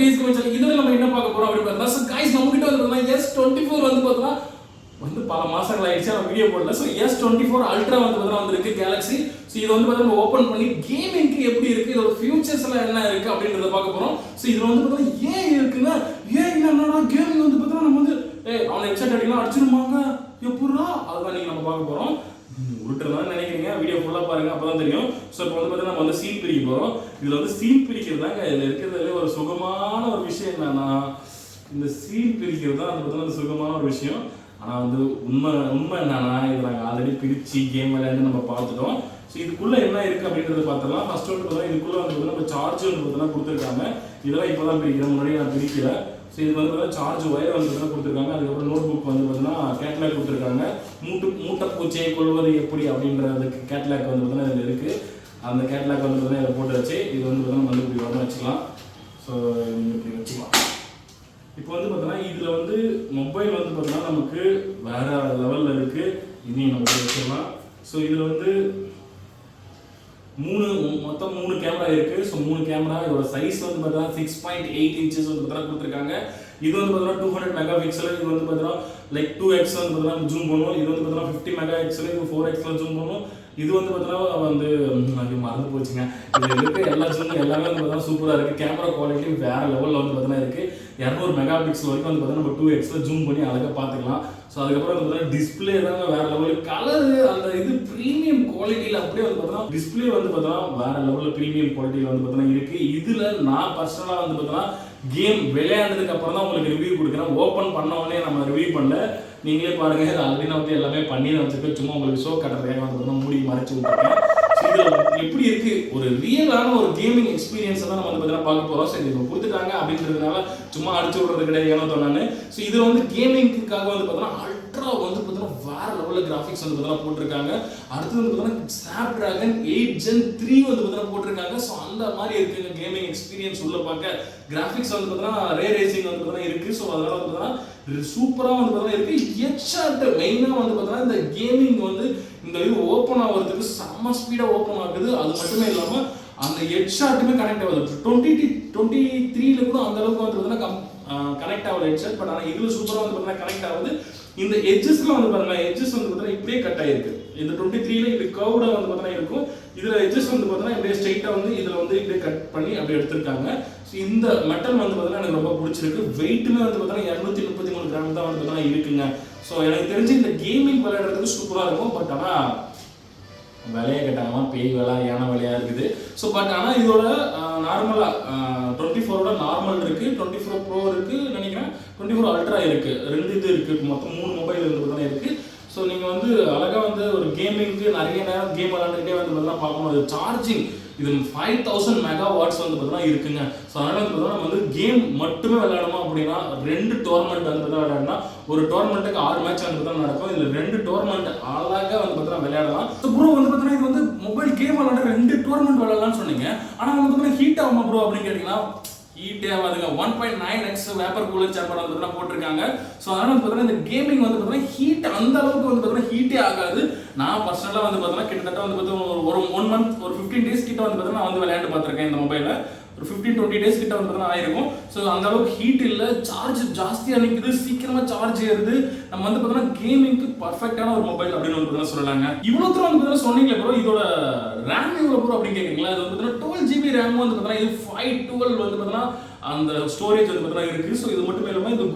பேசிக்க வச்சாலும் இதில் நம்ம என்ன பார்க்க போறோம் அப்படின்னு பார்த்தா ஸோ கைஸ் நம்ம கிட்ட வந்து பார்த்தீங்கன்னா எஸ் டுவெண்ட்டி ஃபோர் வந்து பார்த்தீங்கன்னா வந்து பல மாசங்கள் ஆயிடுச்சு நம்ம வீடியோ போடல. So S twenty four ultra வந்து பார்த்தீங்கன்னா வந்துருக்கு கேலக்ஸி ஸோ இது வந்து பார்த்தீங்கன்னா ஓப்பன் பண்ணி கேமிங்க்கு எப்படி இருக்கு இதோட ஃபியூச்சர்ஸ் எல்லாம் என்ன இருக்கு அப்படின்றத பார்க்க போறோம். ஸோ இதுல வந்து பார்த்தீங்கன்னா ஏன் இருக்குன்னா ஏன் என்னன்னா கேமிங் வந்து பார்த்தீங்கன்னா நம்ம வந்து ஏ அவனை ஹெட்செட் அடிக்கலாம் அடிச்சிருமாங்க எப்படா அதுதான் நீங்க நம்ம பார்க்க போறோம். உருட்டுறதான் நினைக்கிறீங்க. வீடியோ ஃபுல்லாக பாருங்க அப்பதான் தெரியும். ஸோ இப்போ வந்து பார்த்தீங்கன்னா நம்ம வந்து சீன் பிரிக்க போறோம். இதுல வந்து சீன் பிரிக்கிறது தாங்க இதுல இருக்கிறதுல ஒரு சுகமான ஒரு விஷயம் என்னன்னா இந்த சீன் பிரிக்கிறது தான் அந்த பார்த்தீங்கன்னா சுகமான ஒரு விஷயம். ஆனா வந்து உண்மை உண்மை என்னன்னா இதை நாங்கள் ஆல்ரெடி பிரிச்சு கேம் விளையாண்டு நம்ம பார்த்துட்டோம். ஸோ இதுக்குள்ள என்ன இருக்கு அப்படின்றத பார்த்தலாம் ஃபர்ஸ்ட் ஒன்று பார்த்தா இதுக்குள்ள வந்து நம்ம சார்ஜ் வந்து பார்த்தீங்கன்னா கொடுத்துருக்காங்க. இதெல்லாம் இப்போ தான் பிரிக்கிறேன் முன்னாடி நான் பிரிக்கல. ஸோ இது வந்து சார்ஜ் ஒயர் வந்து பார்த்தீங்கன்னா கொடுத்துருக்காங்க. அதுக்கப்புறம் நோட் புக் வந்து பார்த்தீங்கன்னா கேட்லாக் கொடுத்துருக்காங்க. மூட்டு மூட்டை பூச்சியை கொள்வது எப்படி அப்படின்றதுக்கு கேட்லாக் வந்து பார்த்தீங்கன்னா இதில் இருக்கு. அந்த கேட்லாக் வந்து பார்த்தீங்கன்னா இதில் போட்டு வச்சு இது வந்து பார்த்தீங்கன்னா வந்து இப்படி வரணும் வச்சுக்கலாம் ஸோ இப்படி வச்சுக்கலாம். இப்போ வந்து பார்த்தீங்கன்னா இதில் வந்து மொபைல் வந்து பார்த்தீங்கன்னா நமக்கு வேற லெவலில் இருக்கு. இதையும் நம்ம வச்சுக்கலாம் ஸோ இதில் வந்து மூணு மொத்தம் மூணு கேமரா இருக்கு. ஸோ மூணு கேமரா இதோட சைஸ் வந்து பார்த்தீங்கன்னா சிக்ஸ் பாயிண்ட் எயிட் இன்ச்சஸ் வந்து பார்த்தீங்கன்னா கொடுத்துருக்காங்க. இது வந்து பார்த்தீங்கன்னா டூ ஹண்ட்ரட் மெகா பிக்சல் இது வந்து பார்த்தீங்கன்னா லைக் டூ எக்ஸ் வந்து பார்த்தீங்கன்னா ஜூம் பண்ணுவோம் இது வந்து பார்த்தீங்கன்னா ஃபிஃப்டி மெகா எக்ஸல் இது ஃபோர் எக்ஸில் ஜூம் பண்ணுவோம் இது வந்து பார்த்தீங்கன்னா வந்து அது மறந்து போச்சுங்க. இது இருக்க எல்லா ஜூம் எல்லாமே வந்து பார்த்தீங்கன்னா சூப்பராக இருக்குது கேமரா குவாலிட்டி வேறு லெவலில் வந்து பார்த்தீங்கன்னா இருக்குது இரநூறு மெகா பிக்சல் வரைக்கும் வந்து பார்த்தீங்கன்னா நம்ம டூ எக்ஸில் ஜூம் பண்ணி அழகாக பார்த்துக்கலாம். ஸோ அதுக்கப்புறம் வந்து பார்த்தீங்கன்னா டிஸ்பிளே தாங்க வேற லெவலில் கலரு அந்த இது ப்ரீமியம் குவாலிட்டியில் அப்படியே வந்து பார்த்தீங்கன்னா டிஸ்பிளே வந்து பார்த்தீங்கன்னா வேற லெவலில் ப்ரீமியம் குவாலிட்டியில் வந்து பார்த்தீங்கன்னா இருக்குது இதில் நான் பர்சனலாக வந்து பார்த்தீங்கன்னா கேம் விளையாண்டதுக்கு அப்புறம் தான் உங்களுக்கு ரிவ்யூ கொடுக்குறேன். ஓப்பன் பண்ண உடனே நம்ம ரிவ்யூ பண்ணல. நீங்களே பாருங்க ஆல்ரெடி நான் வந்து எல்லாமே பண்ணி தான் வச்சுருக்கேன். சும்மா உங்களுக்கு ஷோ கட்டுறதுக்காக வந்து மூடி மறைச்சு விட்டுருக்கேன். ஸோ இதில் எப்படி இருக்கு? ஒரு ரியலான ஒரு கேமிங் எக்ஸ்பீரியன்ஸை தான் நம்ம வந்து பார்த்தீங்கன்னா பார்க்க போகிறோம் சரி இப்போ கொடுத்துட்டாங்க அப்படின்றதுனால சும்மா அடிச்சு விடுறது கிடையாது ஏன்னா சொன்னாங்க ஸோ இதில் வந்து கேமிங்க்காக வந்து பார்த்தோன்னா அல்ட்ரா வந்து பார்த்தீங்கன்னா வேற லெவலில் கிராஃபிக்ஸ் வந்து பார்த்தீங்கன்னா போட்டிருக்காங்க அடுத்து வந்து பார்த்தீங்கன்னா snapdragon eight gen three வந்து பார்த்தீங்கன்னா போட்டிருக்காங்க ஸோ அந்த மாதிரி இருக்குங்க கேமிங் எக்ஸ்பீரியன்ஸ் உள்ள பார்க்க கிராஃபிக்ஸ் வந்து பார்த்தீங்கன்னா ரே ரேசிங் வந்து பார்த்தீங்கன்னா இருக்குது ஸோ அதனால வந்து பார்த்தீங்கன்னா சூப்பராக வந்து பார்த்தீங்கன்னா இருக்குது ஹெட்ஷாட் மெயினாக வந்து பார்த்தீங்கன்னா இந்த கேமிங் வந்து இந்த இது ஓப்பன் ஆகிறதுக்கு செம்ம ஸ்பீடாக ஓப்பன் ஆகுது அது மட்டுமே இல்லாமல் அந்த ஹெட்ஷாட்டுமே கனெக்ட் ஆகுது டுவெண்ட்டி டுவெண்ட்டி த்ரீல கூட அந்த அளவுக்கு வந்து பார்த்தீங்கன்னா கனெக்ட் ஆகல ஹெட்ஷாட் பட் ஆனால் இதில் சூப்பராக வந்து பார்த்தீங்கன்னா கனெக்ட் ஆகுது இந்த எட்ஜஸ்லாம் வந்து பார்த்தீங்கன்னா எட்ஜஸ் வந்து பார்த்தீங்கன்னா இப்படியே கட் ஆயிருக்கு. இந்த டுவெண்ட்டி த்ரீல இப்படி கவுடாக வந்து பார்த்தீங்கன்னா இருக்கும். இதில் எட்ஜஸ் வந்து பார்த்தீங்கன்னா இப்படியே ஸ்ட்ரைட்டா வந்து இதில் வந்து இப்படியே கட் பண்ணி அப்படியே எடுத்திருக்காங்க. ஸோ இந்த மெட்டல் வந்து பார்த்தீங்கன்னா எனக்கு ரொம்ப பிடிச்சிருக்கு. வெயிட்டுமே வந்து பார்த்தீங்கன்னா இரநூத்தி முப்பத்தி மூணு கிராம் தான் வந்து பார்த்தீங்கன்னா இருக்குங்க. ஸோ எனக்கு தெரிஞ்சு இந்த கேமிங் விளையாடுறதுக்கு சூப்பராக இருக்கும். பட் ஆனால் விலையை கேட்டாங்கன்னா பேய் விலை யானை விலையா இருக்குது. ஸோ பட் ஆனால் இதோட நார்மலாக டுவெண்ட்டி ஃபோரோட நார்மல் இருக்கு. டுவெண்ட்டி ஃபோர் ப்ரோ இருக்கு. நினைக்கிறேன் டுவெண்ட்டி ஃபோர் அல்ட்ரா இருக்குது ரெண்டு இது இருக்குது மொத்தம் மூணு மொபைல் இருந்து தானே இருக்குது ஸோ நீங்கள் வந்து அழகாக வந்து ஒரு கேமிங்க்கு நிறைய நேரம் கேம் விளாண்டுட்டே வந்து பார்த்தீங்கன்னா பார்க்கணும். அது சார்ஜிங் இது ஃபைவ் தௌசண்ட் மெகா வாட்ஸ் வந்து பார்த்தீங்கன்னா இருக்குங்க. ஸோ அதனால வந்து பார்த்தீங்கன்னா நம்ம வந்து கேம் மட்டுமே விளையாடணும் அப்படின்னா ரெண்டு டோர்னமெண்ட் வந்து பார்த்தீங்கன்னா விளையாடினா ஒரு டோர்னமெண்ட்டுக்கு ஆறு மேட்ச் வந்து பார்த்தீங்கன்னா நடக்கும். இதில் ரெண்டு டோர்னமெண்ட் அழகாக வந்து பார்த்தீங்கன்னா விளையாடலாம். ஸோ ப்ரோ வந்து பார்த்தீங்கன்னா இது வந்து மொபைல் கேம் விளையாட ரெண்டு டோர்னமெண்ட் விளையாடலாம்னு சொன்னீங்க. ஆனால் வந்து பார்த்தீங்கன்னா ஹீட் ஆகுமா ப்ரோ அப்படின்னு கேட்டிங்கன்னா ஹீட்டே ஆகாதுங்க one point nine X vapour cooler chamber வந்து பார்த்தீங்கன்னா போட்டிருக்காங்க. ஸோ அதனால வந்து பார்த்தீங்கன்னா இந்த கேமிங் வந்து பார்த்தீங்கன்னா ஹீட் அந்த அளவுக்கு வந்து பார்த்தீங்கன்னா ஹீட்டே ஆகாது. நான் பர்சனலாக வந்து பார்த்தீங்கன்னா கிட்டத்தட்ட வந்து பார்த்தீங்கன்னா ஒரு- ஒரு ஒன் மந்த் ஒரு ஃபிஃப்டீன் டேஸ் கிட்ட வந்து பார்த்தீங்கன்னா நான் வந்து விளையாண்டு பார்த்துருக்கேன் இந்த மொபைலில் ஒரு ஃபிஃப்டீன் டுவெண்ட்டி டேஸ் கிட்ட வந்து பார்த்தீங்கன்னா ஆயிருக்கும். ஸோ அந்த அளவுக்கு ஹீட் இல்லை சார்ஜ் ஜாஸ்தியாக நிற்குது சீக்கிரமாக சார்ஜ் ஏறுது. நம்ம வந்து பார்த்தோன்னா கேமிங்க்கு பர்ஃபெக்டான ஒரு மொபைல் அப்படின்னு வந்து பார்த்தீங்கன்னா சொல்லலாங்க. இவ்வளோ தூரம் வந்து பார்த்தீங்கன்னா சொன்னீங்களே ப்ரோ இதோட ரேம் எவ்வளோ ப்ரோ அப்படின்னு கேட்குறீங்களா இது வந்து பார்த்தீங்கன்னா டுவெல் ஜிபி ரேம் வந்து பார்த்தீங்கன்னா இது ஃபைவ் டுவெல் வந்து பார்த்தீங்கன்னா அந்த ஸ்டோரேஜ் வந்து பார்த்தீங்கன்னா இருக்குது ஸோ இது மட்டும் இல்லாமல் இந்த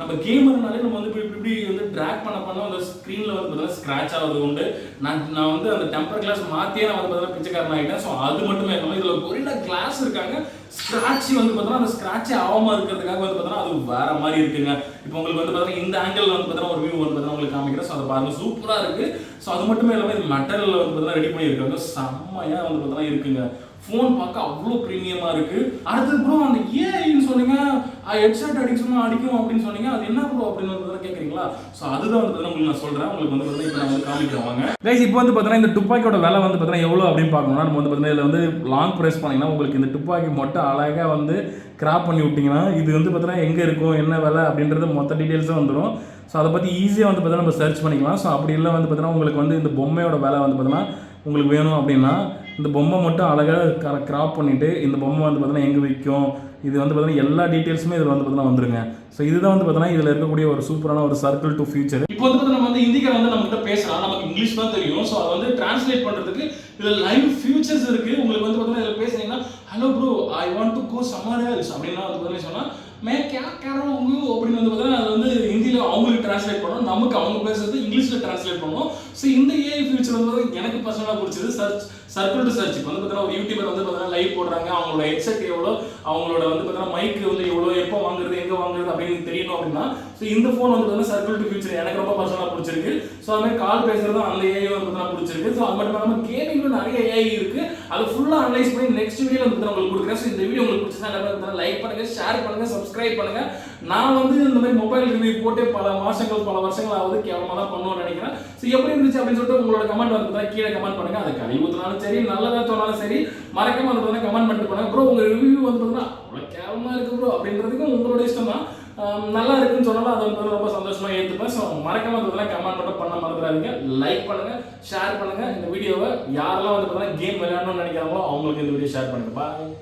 நம்ம கேமர்னாலே நம்ம வந்து இப்படி இப்படி இப்படி ட்ராக் பண்ண பண்ண அந்த ஸ்க்ரீனில் வந்து பார்த்தீங்கன்னா ஸ்க்ராட்ச் ஆகுது உண்டு. நான் நான் வந்து அந்த டெம்பர் கிளாஸ் மாற்றியே நான் வந்து பார்த்தீங்கன்னா பிச்சைக்காரன் ஆகிட்டேன் ஸோ அது மட்டுமே இல்லாமல் இதில் கொரிடா கிளாஸ் இருக்காங்க. ஸ்க்ராட்ச் வந்து பார்த்தோன்னா அந்த ஸ்க்ராட்சே ஆகாமல் இருக்கிறதுக்காக வந்து பார்த்தோன்னா அது வேற மாதிரி இருக்குங்க. இப்போ உங்களுக்கு வந்து பார்த்தீங்கன்னா இந்த ஆங்கிள் வந்து பார்த்தீங்கன்னா ஒரு வியூ வந்து பார்த்தீங்கன்னா உங்களுக்கு காமிக்கிறேன். ஸோ அதை பாருங்க. சூப்பராக இருக்குது ஸோ அது மட்டுமே இல்லாமல் இது மெட்டரியல் வந்து பார்த்தீங்கன்னா ரெடி பண்ணியிருக்காங்க. செம்மையாக வந்து பார்த்தீங்கன்னா இருக்குங்க. ஃபோன் பார்க்க அவ்வளோ ப்ரீமியமாக இருக்குது அடுத்தது கூட அந்த ஏ ஹெட்செட் அடிக்க சொன்னா அடிக்கும் அப்படின்னு சொன்னீங்க. அது என்ன ப்ரோ அப்படின்னு வந்து கேட்குறீங்களா ஸோ அதுதான் வந்து உங்களுக்கு நான் சொல்கிறேன் உங்களுக்கு வந்து பார்த்தீங்கன்னா இப்போ நான் வந்து காமிக்கிறேன். வாங்க. கைஸ் இப்போ வந்து பார்த்தீங்கன்னா இந்த துப்பாக்கியோட விலை வந்து பார்த்தீங்கன்னா எவ்வளோ அப்படின்னு பார்க்கணும்னா நம்ம வந்து பார்த்தீங்கன்னா இதில் வந்து லாங் ப்ரெஸ் பண்ணீங்கன்னா உங்களுக்கு இந்த துப்பாக்கி மட்டும் அழகாக வந்து கிராப் பண்ணி விட்டிங்கன்னா இது வந்து பார்த்தீங்கன்னா எங்கே இருக்கும் என்ன விலை அப்படின்றது மொத்த டீட்டெயில்ஸும் வந்துடும் ஸோ அதை பற்றி ஈஸியாக வந்து பார்த்தீங்கன்னா நம்ம சர்ச் பண்ணிக்கலாம். ஸோ அப்படி இல்லை வந்து பார்த்தீங்கன்னா உங்களுக்கு வந்து இந்த பொம்மையோட விலை வந்து பார்த்தீங்கன்னா உங்களுக்கு வேணும் அப்படின்னா இந்த பொம்மை மட்டும் அழகாக கிராப் பண்ணிவிட்டு இந்த பொம்மை வந்து பார்த்தீங்கன்னா எங்கே விற்கும் இது வந்து பார்த்தீங்கன்னா எல்லா டீட்டெயில்ஸுமே இதில் வந்து பார்த்தீங்கன்னா வந்துருங்க. ஸோ இதுதான் வந்து பார்த்தீங்கன்னா இதில் இருக்கக்கூடிய ஒரு சூப்பரான ஒரு சர்க்கிள் டு ஃபியூச்சர் இப்போ வந்து நம்ம வந்து இந்திக்கார வந்து நம்மகிட்ட பேசலாம் நமக்கு இங்கிலீஷ் தான் தெரியும். ஸோ அதை வந்து டிரான்ஸ்லேட் பண்ணுறதுக்கு இதில் லைவ் ஃபியூச்சர்ஸ் இருக்குது உங்களுக்கு வந்து பார்த்தீங்கன்னா இதில் பேசுனீங்கன்னா hello bro I want to go summer hells அப்படின்னா வந்து பார்த்தீங்கன்னா சொன்னால் மே கே கேரோ உங்க அப்படின்னு வந்து பார்த்தீங்கன்னா அது வந்து ஹிந்தியில் அவங்களுக்கு டிரான்ஸ்லேட் பண்ணணும் நமக்கு அவங்க பேசுறது இங்கிலீஷில் டிரான்ஸ்லேட் பண்ணணும் ஸோ இந்த ஏஐ ஃபியூச்சர் வந்து எனக்கு பர்சனலாக பிடிச்சது. சர்ச் சர்க்கிள் டு சர்ச் இப்போ வந்து பார்த்தீங்கன்னா ஒரு யூடியூபர் வந்து பார்த்தீங்கன்னா லைவ் போடுறாங்க. அவங்களோட ஹெட்செட் எவ்வளோ அவங்களோட வந்து பார்த்தீங்கன்னா மைக் வந்து எவ்வளோ எப்போ வாங்குறது எங்கே வாங்குறது அப்படின்னு தெரியணும் அப்படின்னா ஸோ இந்த ஃபோன் வந்து பார்த்தீங்கன்னா சர்க்கிள் டு ஃபியூச்சர் எனக்கு ரொம்ப பர்சனலாக பிடிச்சிருக்கு. ஸோ அது மாதிரி கால் பேசுறதும் அந்த ஏஐ வந்து பார்த்தீங்கன்னா பிடிச்சிருக்கு. ஸோ அது மட்டும் இல்லாமல் கேமிங்ல நிறைய ஏஐ இருக்கு. அதை ஃபுல்லாக அனலைஸ் பண்ணி நெக்ஸ்ட் வீடியோ வந்து பார்த்தீங்கன்னா உங்களுக்கு கொடுக்குறேன். ஸோ இந்த வீடியோ உங்களுக்கு பிடிச்சா எல்லாமே லைக் பண்ணுங்க ஷேர் பண்ணுங்க சப்ஸ்கிரைப் பண்ணுங்க. நான் வந்து இந்த மாதிரி மொபைல் ரிவ்யூ போட்டு பல மாசங்கள் பல வருஷங்கள் ஆகுது கேவலமாக தான் பண்ணுவோம்னு நினைக்கிறேன். ஸோ எப்படி இருந்துச்சு அப்படின்னு சொல்லிட்டு உங்களோட கமெண்ட் வந்து கீழே கமெண்ட் பண்ணுங்க. அது கழிவுத்தினாலும் சரி நல்லதாக சொன்னாலும் சரி மறக்காம வந்து பார்த்தீங்கன்னா கமெண்ட் பண்ணிட்டு போனாங்க ப்ரோ உங்கள் ரிவ்யூ வந்து பார்த்தீங்கன்னா அவ்வளோ கேவலமாக இருக்கு ப்ரோ அப்படின்றதுக்கும் உங்களோட இஷ்டம் தான் நல்லா இருக்குன்னு சொன்னாலும் அதை வந்து ரொம்ப சந்தோஷமாக ஏற்றுப்பேன் ஸோ மறக்காம வந்து கமெண்ட் மட்டும் பண்ண மறந்துடாதீங்க. லைக் பண்ணுங்க ஷேர் பண்ணுங்க. இந்த வீடியோவை யாரெல்லாம் வந்து பார்த்தீங்கன்னா கேம் விளையாடணும்னு நினைக்கிறாங்களோ அவங்களுக்கு இந்த வீடியோ ஷேர் பண்ணுங்க. பாய்